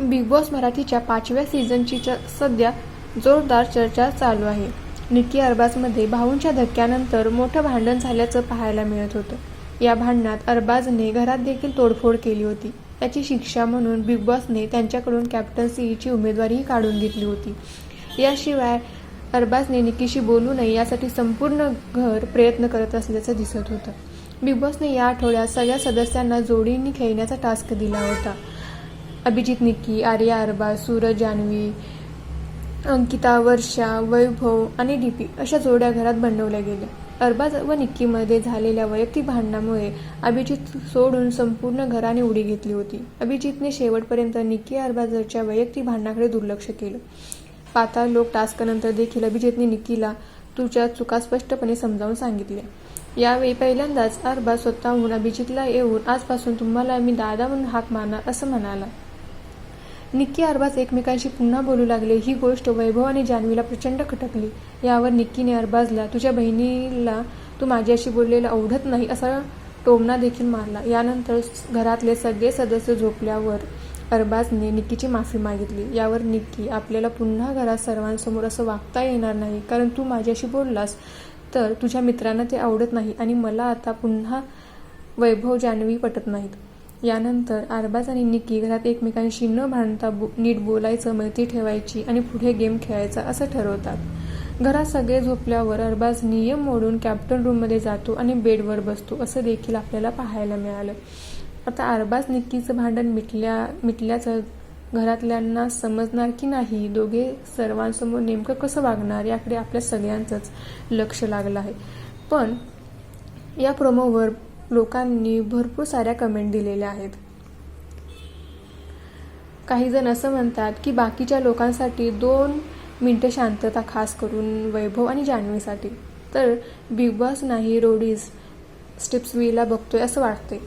Big boss मराठीच्या पाचव्या सीझनची च सध्या जोरदार चर्चा चालू आहे. निकी अरबाजमध्ये भाऊंच्या धक्क्यानंतर मोठं भांडण झाल्याचं पाहायला मिळत होतं. या भांडणात अरबाजने घरात देखील तोडफोड केली होती. त्याची शिक्षा म्हणून बिग बॉसने त्यांच्याकडून कॅप्टन्सीची उमेदवारीही काढून घेतली होती. याशिवाय अरबाजने निकीशी बोलू नये यासाठी संपूर्ण घर प्रयत्न करत असल्याचं दिसत होतं. बिग बॉसने या आठवड्यात सगळ्या सदस्यांना जोडींनी खेळण्याचा टास्क दिला होता. अभिजित निक्की आर्या अरबा सूरज जान्हवी अंकिता वर्षा वैभव आणि डीपी अशा जोड्या घरात बनवल्या गेल्या. अरबाज व निक्कीमध्ये झालेल्या वैयक्तिक भांडणामुळे अभिजित सोडून संपूर्ण घराने उडी घेतली होती. अभिजितने शेवटपर्यंत निक्की अरबाजच्या वैयक्तिक भांडणाकडे दुर्लक्ष केलं. पाताळ लोक टास्कनंतर देखील अभिजितने निक्कीला तुझ्या चुका स्पष्टपणे समजावून सांगितल्या. यावेळी पहिल्यांदाच अरबाज स्वतःहून अभिजितला येऊन आजपासून तुम्हाला मी दादा म्हणून हाक मारणार असं म्हणाला. निक्की अरबाज एकमेकांशी पुन्हा बोलू लागले. ही गोष्ट वैभव आणि जान्हवीला प्रचंड खटकली. यावर निक्कीने अरबाजला तुझ्या बहिणीला तू माझ्याशी बोललेलं आवडत नाही असा टोमणा देखील मारला. यानंतर घरातले सगळे सदस्य झोपल्यावर अरबाजने निक्कीची माफी मागितली. यावर निक्की आपल्याला पुन्हा घरात सर्वांसमोर असं वागता येणार नाही. कारण तू माझ्याशी बोललास तर तुझ्या मित्रांना ते आवडत नाही आणि मला आता पुन्हा वैभव जान्हवी पटत नाहीत. यानंतर अरबाज आणि निक्की घरात एकमेकांशी न भांडता बो नीट बोलायचं मैत्री ठेवायची आणि पुढे गेम खेळायचा असं ठरवतात. घरात सगळे झोपल्यावर अरबाज नियम मोडून कॅप्टन रूममध्ये जातो आणि बेडवर बसतो असं देखील आपल्याला पाहायला मिळालं. आता अरबाज निक्कीचं भांडण मिटल्या मिटल्याचं घरातल्यांना समजणार की नाही दोघे सर्वांसमोर नेमकं कसं वागणार याकडे आपल्या सगळ्यांचंच लक्ष लागलं आहे. पण या प्रोमोवर लोकांनी भरपूर साऱ्या कमेंट दिलेल्या आहेत. काही जण असं म्हणतात की बाकीच्या लोकांसाठी दोन मिनटं शांतता खास करून वैभव आणि जान्हवीसाठी. तर बिग बॉस नाही रोडीज स्टेप्स वीला बघतोय असं वाटतंय.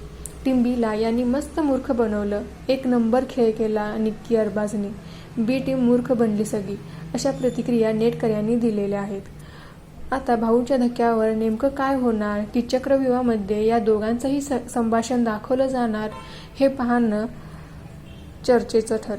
टीम बीला यांनी मस्त मूर्ख बनवलं. एक नंबर खेळ केला निक्की अरबाजने. बी टीम मूर्ख बनली सगळी. अशा प्रतिक्रिया नेटकर यांनी दिलेल्या आहेत. आता भाऊच्या धक्क्यावर नेमकं काय होणार? की चक्रव्यूहामध्ये या दोघांचंही स संभाषण दाखवलं जाणार हे पाहणं चर्चेचं ठर